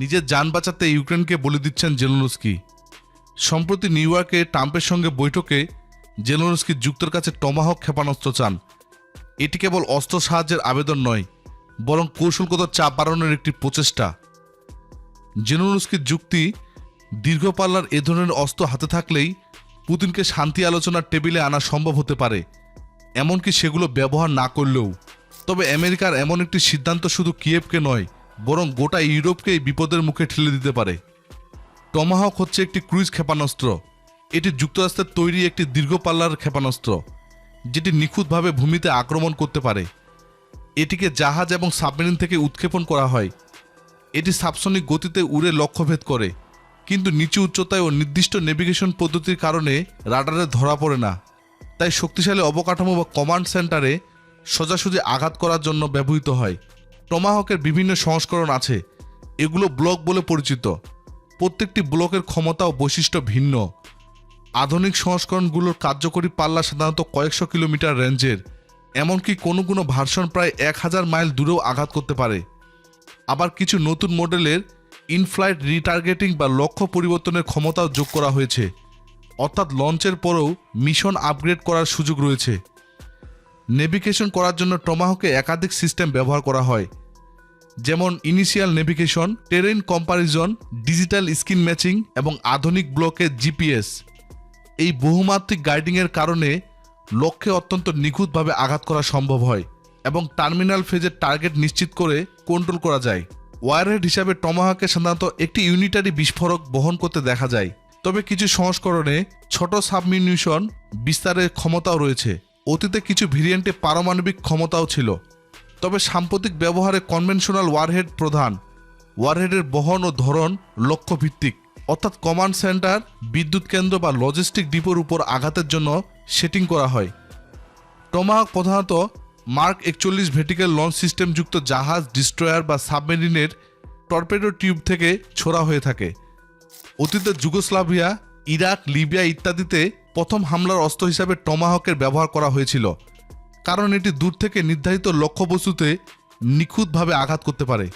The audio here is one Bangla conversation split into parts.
নিজের যান বাঁচাতে ইউক্রেনকে বলে দিচ্ছেন জেলোনস্কি। সম্প্রতি নিউ ইয়র্কে ট্রাম্পের সঙ্গে বৈঠকে জেলোনস্কি যুক্তের কাছে টমাহক ক্ষেপণাস্ত্র চান। এটি কেবল অস্ত্র সাহায্যের আবেদন নয়, বরং কৌশলগত চাপ বাড়ানোর একটি প্রচেষ্টা। জেনোনস্কির যুক্তি দীর্ঘ পাল্লার এ ধরনের অস্ত্র হাতে থাকলেই পুতিনকে শান্তি আলোচনার টেবিলে আনা সম্ভব হতে পারে, এমনকি সেগুলো ব্যবহার না করলেও। তবে আমেরিকার এমন একটি সিদ্ধান্ত শুধু কিয়েভকে নয় বরং গোটা ইউরোপকেই বিপদের মুখে ঠেলে দিতে পারে। টমাহক হচ্ছে একটি ক্রুইজ ক্ষেপণাস্ত্র। এটি যুক্তরাষ্ট্রের তৈরি একটি দীর্ঘ পাল্লার ক্ষেপণাস্ত্র, যেটি নিখুঁতভাবে ভূমিতে আক্রমণ করতে পারে। এটিকে জাহাজ এবং সাবমেরিন থেকে উৎক্ষেপণ করা হয়। এটি সাবসনিক গতিতে উড়ে লক্ষ্যভেদ করে, কিন্তু নিচু উচ্চতায় ও নির্দিষ্ট নেভিগেশন পদ্ধতির কারণে রাডারে ধরা পড়ে না। তাই শক্তিশালী অবকাঠামো বা কমান্ড সেন্টারে সোজাসুজি আঘাত করার জন্য ব্যবহৃত হয়। টমাহকের বিভিন্ন সংস্করণ আছে। এগুলো ব্লক বলে পরিচিত। প্রত্যেকটি ব্লকের ক্ষমতা ও বৈশিষ্ট্য ভিন্ন। আধুনিক সংস্করণগুলোর কার্যকরী পাল্লা সাধারণত কয়েকশো কিলোমিটার রেঞ্জের, এমনকি কোনো কোনো ভার্সন প্রায় এক হাজার মাইল দূরেও আঘাত করতে পারে। আবার কিছু নতুন মডেলের ইনফ্লাইট রিটার্গেটিং বা লক্ষ্য পরিবর্তনের ক্ষমতাও যোগ করা হয়েছে। অর্থাৎ লঞ্চের পরেও মিশন আপগ্রেড করার সুযোগ রয়েছে। নেভিগেশন করার জন্য টমাহকে একাধিক সিস্টেম ব্যবহার করা হয়। যেমন initial navigation terrain comparison digital screen matching এবং আধুনিক ব্লকে জিপিএস এই বহুমাত্রিক গাইডিংয়ের কারণে লক্ষ্যে অত্যন্ত নিখুঁতভাবে আঘাত করা সম্ভব হয় এবং টার্মিনাল ফেজের টার্গেট নিশ্চিত করে কন্ট্রোল করা যায়। ওয়ারহেড হিসাবে টমাহাকে সাধারণত একটি ইউনিটারি বিস্ফোরক বহন করতে দেখা যায়। তবে কিছু সংস্করণে ছোট সাবমিনিউশন বিস্তারের ক্ষমতাও রয়েছে। অতীতে কিছু ভেরিয়েন্টে পারমাণবিক ক্ষমতাও ছিল। তবে সাম্প্রতিক ব্যবহারে কনভেনশনাল ওয়ারহেড প্রধান। ওয়ারহেডের বহন ও ধরন লক্ষ্যভিত্তিক। অর্থাৎ কমান্ড সেন্টার বিদ্যুৎ কেন্দ্র বা লজিস্টিক ডিপোর উপর আঘাতের জন্য সেটিং করা হয়। টমাহক প্রধানত মার্ক একচল্লিশ ভেটিক্যাল লঞ্চ সিস্টেম যুক্ত জাহাজ ডিস্ট্রয়ার বা সাবমেরিনের টর্পেডো টিউব থেকে ছোড়া হয়ে থাকে। অতীতে যুগোস্লাভিয়া, ইরাক, লিবিয়া ইত্যাদিতে প্রথম হামলার অস্ত্র হিসাবে টমাহকের ব্যবহার করা হয়েছিল। কারণ এটি দূর থেকে নির্ধারিত লক্ষ্যবস্তুতে নিখুঁতভাবে আঘাত করতে পারে।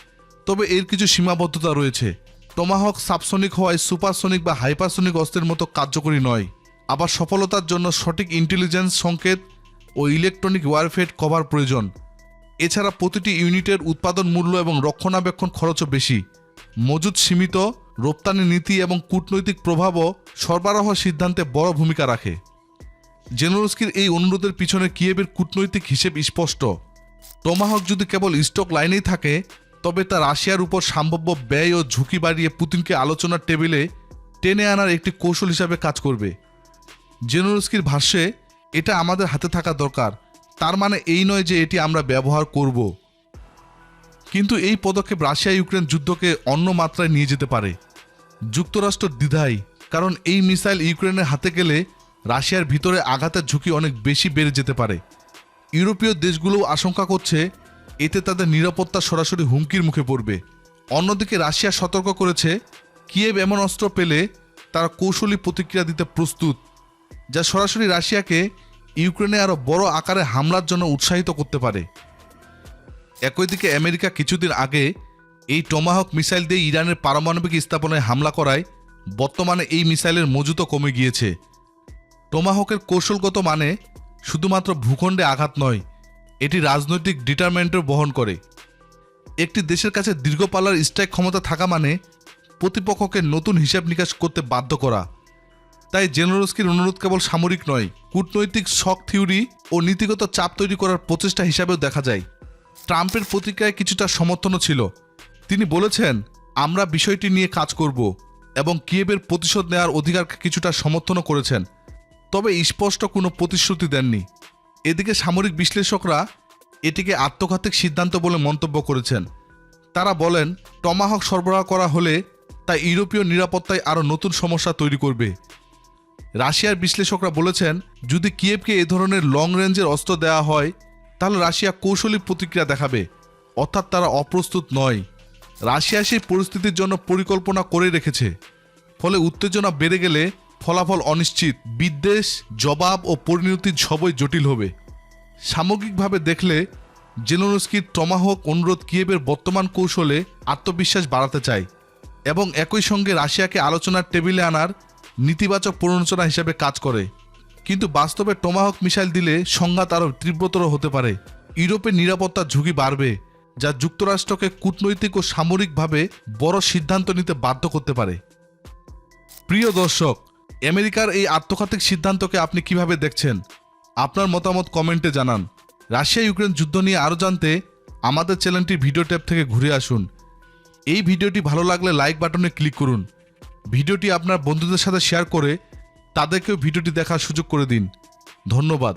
তবে এর কিছু সীমাবদ্ধতা রয়েছে। টমাহক সাবসনিক হওয়ায় সুপারসনিক বা হাইপারসনিক অস্ত্রের মতো কার্যকরী নয়। আবার সফলতার জন্য সঠিক ইন্টেলিজেন্স, সংকেত ও ইলেকট্রনিক ওয়ারফেড কভার প্রয়োজন। এছাড়া প্রতিটি ইউনিটের উৎপাদন মূল্য এবং রক্ষণাবেক্ষণ খরচও বেশি। মজুদ সীমিত, রপ্তানি নীতি এবং কূটনৈতিক প্রভাবও সরবরাহ সিদ্ধান্তে বড় ভূমিকা রাখে। জেনোরস্কির এই অনুরোধের পিছনে কিয়েবের কূটনৈতিক হিসেব স্পষ্ট। টমাহক যদি কেবল স্টক লাইনেই থাকে, তবে তা রাশিয়ার উপর সম্ভাব্য ব্যয় ও ঝুঁকি বাড়িয়ে পুতিনকে আলোচনার টেবিলে টেনে আনার একটি কৌশল হিসাবে কাজ করবে। জেনোরস্কির ভাষ্যে, এটা আমাদের হাতে থাকা দরকার। তার মানে এই নয় যে এটি আমরা ব্যবহার করব। কিন্তু এই পদক্ষেপ রাশিয়া ইউক্রেন যুদ্ধকে অন্য মাত্রায় নিয়ে যেতে পারে। যুক্তরাষ্ট্র দ্বিধায়, কারণ এই মিসাইল ইউক্রেনের হাতে গেলে রাশিয়ার ভিতরে আঘাতের ঝুঁকি অনেক বেশি বেড়ে যেতে পারে। ইউরোপীয় দেশগুলোও আশঙ্কা করছে, এতে তাদের নিরাপত্তা সরাসরি হুমকির মুখে পড়বে। অন্যদিকে রাশিয়া সতর্ক করেছে, কিয়েভ এমন অস্ত্র পেলে তারা কৌশলী প্রতিক্রিয়া দিতে প্রস্তুত, যা সরাসরি রাশিয়াকে ইউক্রেনে আরও বড় আকারে হামলার জন্য উৎসাহিত করতে পারে। একই দিকে আমেরিকা কিছুদিন আগে এই টমাহক মিসাইল দিয়ে ইরানের পারমাণবিক স্থাপনায় হামলা করায় বর্তমানে এই মিসাইলের মজুতও কমে গিয়েছে। টমাহকের কৌশলগত মানে শুধুমাত্র ভূখণ্ডে আঘাত নয়, এটি রাজনৈতিক ডিটারমেন্টও বহন করে। একটি দেশের কাছে দীর্ঘপাল্লার স্ট্রাইক ক্ষমতা থাকা মানে প্রতিপক্ষকে নতুন হিসাব নিকাশ করতে বাধ্য করা। তাই জেনোরস্কির অনুরোধ কেবল সামরিক নয়, কূটনৈতিক শক থিওরি ও নীতিগত চাপ তৈরি করার প্রচেষ্টা হিসাবেও দেখা যায়। ট্রাম্পের প্রতিক্রিয়ায় কিছুটা সমর্থনও ছিল। তিনি বলেছেন, আমরা বিষয়টি নিয়ে কাজ করব এবং কিয়েবের প্রতিশোধ নেওয়ার অধিকারকে কিছুটা সমর্থনও করেছেন। তবে স্পষ্ট কোনো প্রতিশ্রুতি দেননি। এদিকে সামরিক বিশ্লেষকরা এটিকে আত্মঘাতিক সিদ্ধান্ত বলে মন্তব্য করেছেন। তারা বলেন, টমাহক সরবরাহ করা হলে তা ইউরোপীয় নিরাপত্তায় আরও নতুন সমস্যা তৈরি করবে। রাশিয়ার বিশ্লেষকরা বলেছেন, যদি কিয়েভকে এ ধরনের লং রেঞ্জের অস্ত্র দেওয়া হয়, তাহলে রাশিয়া কৌশলী প্রতিক্রিয়া দেখাবে, অর্থাৎ তারা অপ্রস্তুত নয়। রাশিয়া সেই পরিস্থিতির জন্য পরিকল্পনা করে রেখেছে। ফলে উত্তেজনা বেড়ে গেলে ফলাফল অনিশ্চিত, বিদ্বেষ, জবাব ও পরিণতি সবই জটিল হবে। সামগ্রিকভাবে দেখলে, জেলোনস্কির টমাহক অনুরোধ কিয়েবের বর্তমান কৌশলে আত্মবিশ্বাস বাড়াতে চায় এবং একই সঙ্গে রাশিয়াকে আলোচনার টেবিলে আনার নেতিবাচক প্ররোচনা হিসেবে কাজ করে। কিন্তু বাস্তবে টমাহক মিসাইল দিলে সংঘাত আরও তীব্রতর হতে পারে। ইউরোপের নিরাপত্তার ঝুঁকি বাড়বে, যা যুক্তরাষ্ট্রকে কূটনৈতিক ও সামরিকভাবে বড় সিদ্ধান্ত নিতে বাধ্য করতে পারে। প্রিয় দর্শক আমেরিকার এই আত্মঘাতিক সিদ্ধান্তকে আপনি কীভাবে দেখছেন? আপনার মতামত কমেন্টে জানান। রাশিয়া ইউক্রেন যুদ্ধ নিয়ে আরও জানতে আমাদের চ্যানেলটির ভিডিও ট্যাব থেকে ঘুরে আসুন। এই ভিডিওটি ভালো লাগলে লাইক বাটনে ক্লিক করুন। ভিডিওটি আপনার বন্ধুদের সাথে শেয়ার করে তাদেরকেও ভিডিওটি দেখার সুযোগ করে দিন। ধন্যবাদ।